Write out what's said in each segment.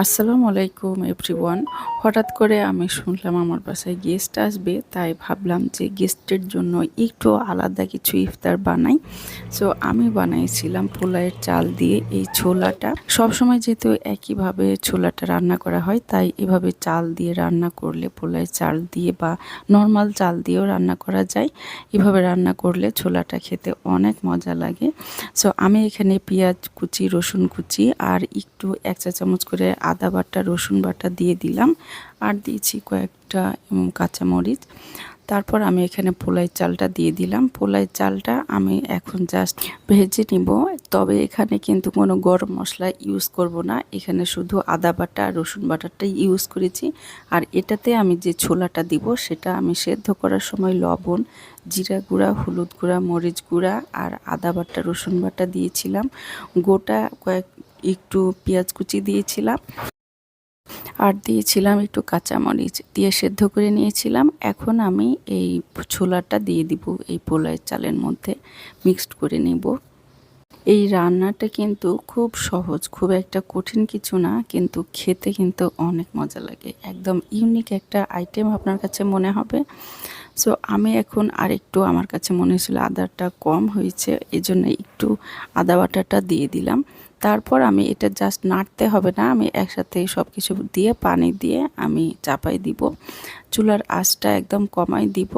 আসসালামু আলাইকুম এভরিওয়ান হঠাৎ করে আমি শুনলাম আমার বাসায় গেস্ট আসবে, তাই ভাবলাম যে গেস্টের জন্য একটু আলাদা কিছু ইফতার বানাই। সো আমি বানাইছিলাম পোলায়ের চাল দিয়ে এই ছোলাটা। সবসময় যেহেতু একইভাবে ছোলাটা রান্না করা হয়, তাই এভাবে চাল দিয়ে রান্না করলে পোলায়ের চাল দিয়ে বা নর্মাল চাল দিয়েও রান্না করা যায়। এভাবে রান্না করলে ছোলাটা খেতে অনেক মজা লাগে। সো আমি এখানে পেঁয়াজ কুচি, রসুন কুচি আর একটু এক চা চামচ করে আদা বাটা, রসুন বাটা দিয়ে দিলাম। আর দিয়েছি কয়েকটা কাঁচামরিচ। তারপর আমি এখানে পোলাই চালটা দিয়ে দিলাম। পোলাই চালটা আমি এখন জাস্ট ভেজে নিব। তবে এখানে কিন্তু কোনো গরম মশলা ইউজ করব না। এখানে শুধু আদা বাটা রসুন বাটাটাই ইউজ করেছি। আর এটাতে আমি যে ছোলাটা দিব, সেটা আমি সেদ্ধ করার সময় লবণ, জিরা গুঁড়া, হলুদ গুঁড়া, মরিচ গুঁড়া আর আদা বাটা, রসুন বাটা দিয়েছিলাম। গোটা কয়েক একটু পেঁয়াজ কুচি দিয়েছিলাম আর দিয়েছিলাম একটু কাঁচামরিচ দিয়ে সেদ্ধ করে নিয়েছিলাম। এখন আমি এই ছোলাটা দিয়ে দিব এই পোলায়ের চালের মধ্যে মিক্সড করে নেব। এই রান্নাটা কিন্তু খুব সহজ, খুব একটা কঠিন কিছু না, কিন্তু খেতে কিন্তু অনেক মজা লাগে। একদম ইউনিক একটা আইটেম আপনার কাছে মনে হবে। সো আমি এখন আরেকটু আমার কাছে মনে হয়েছিল আদাটা কম হয়েছে এই জন্য একটু আদা বাটাটা দিয়ে দিলাম। তারপর আমি এটা জাস্ট নাড়তে হবে না। আমি একসাথে সব কিছু দিয়ে, পানি দিয়ে আমি চাপাই দিব। চুলার আঁচটা একদম কমাই দিব।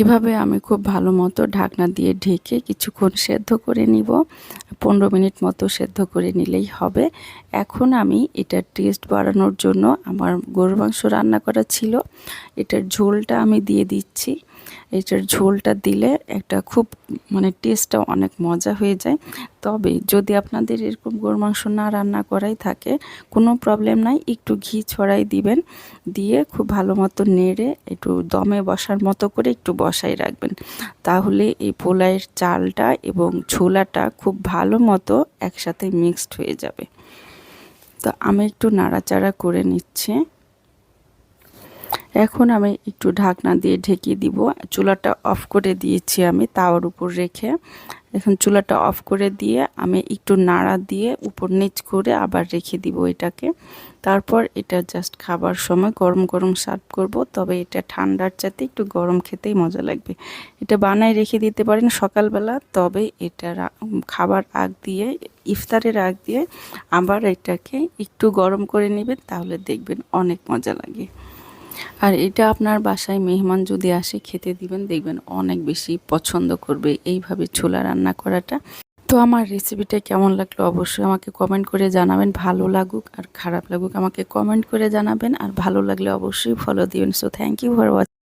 এভাবে আমি খুব ভালো মতো ঢাকনা দিয়ে ঢেকে কিছুক্ষণ সেদ্ধ করে নিব। পনেরো মিনিট মতো সেদ্ধ করে নিলেই হবে। এখন আমি এটার টেস্ট বাড়ানোর জন্য আমার গরু মাংস রান্না করা ছিল। এটার ঝোলটা আমি দিয়ে দিচ্ছি। এটার ঝোলটা দিলে একটা খুব মানে টেস্টটা অনেক মজা হয়ে যায়। তবে যদি আপনাদের এরকম গরু মাংস না রান্না করাই থাকে, কোনো প্রবলেম নাই, একটু ঘি ছড়াই দিবেন, দিয়ে খুব ভালো মতো নেড়ে একটু দমে বসার মতো করে একটু বসাই রাখবেন। তাহলে এই পোলাইয়ের চালটা এবং ছোলাটা খুব ভালো মতো একসাথে মিক্সড হয়ে যাবে। তো আমি একটু নাড়াচাড়া করে নিচ্ছি। এখন আমি একটু ঢাকনা দিয়ে ঢেকে দিব। চুলাটা অফ করে দিয়েছি আমি তাওয়ার উপর রেখে। এখন চুলাটা অফ করে দিয়ে আমি একটু নাড়া দিয়ে উপর নিচ করে আবার রেখে দিব এটাকে। তারপর এটা জাস্ট খাবার সময় গরম গরম সার্ভ করব। তবে এটা ঠান্ডার চাতে একটু গরম খেতেই মজা লাগবে। এটা বানায় রেখে দিতে পারেন সকালবেলা। তবে এটা খাবার আগ দিয়ে, ইফতারের আগ দিয়ে আবার এটাকে একটু গরম করে নেবেন, তাহলে দেখবেন অনেক মজা লাগে। আর এটা আপনার বাসায় মেহমান যদি আসে, খেতে দিবেন, দেখবেন অনেক বেশি পছন্দ করবে এইভাবে ছোলা রান্না করাটা। তো আমার রেসিপিটা কেমন লাগল অবশ্যই আমাকে কমেন্ট করে জানাবেন। ভালো লাগুক আর খারাপ লাগুক আমাকে কমেন্ট করে জানাবেন। আর ভালো লাগলে অবশ্যই ফলো দিবেন। So thank you for watching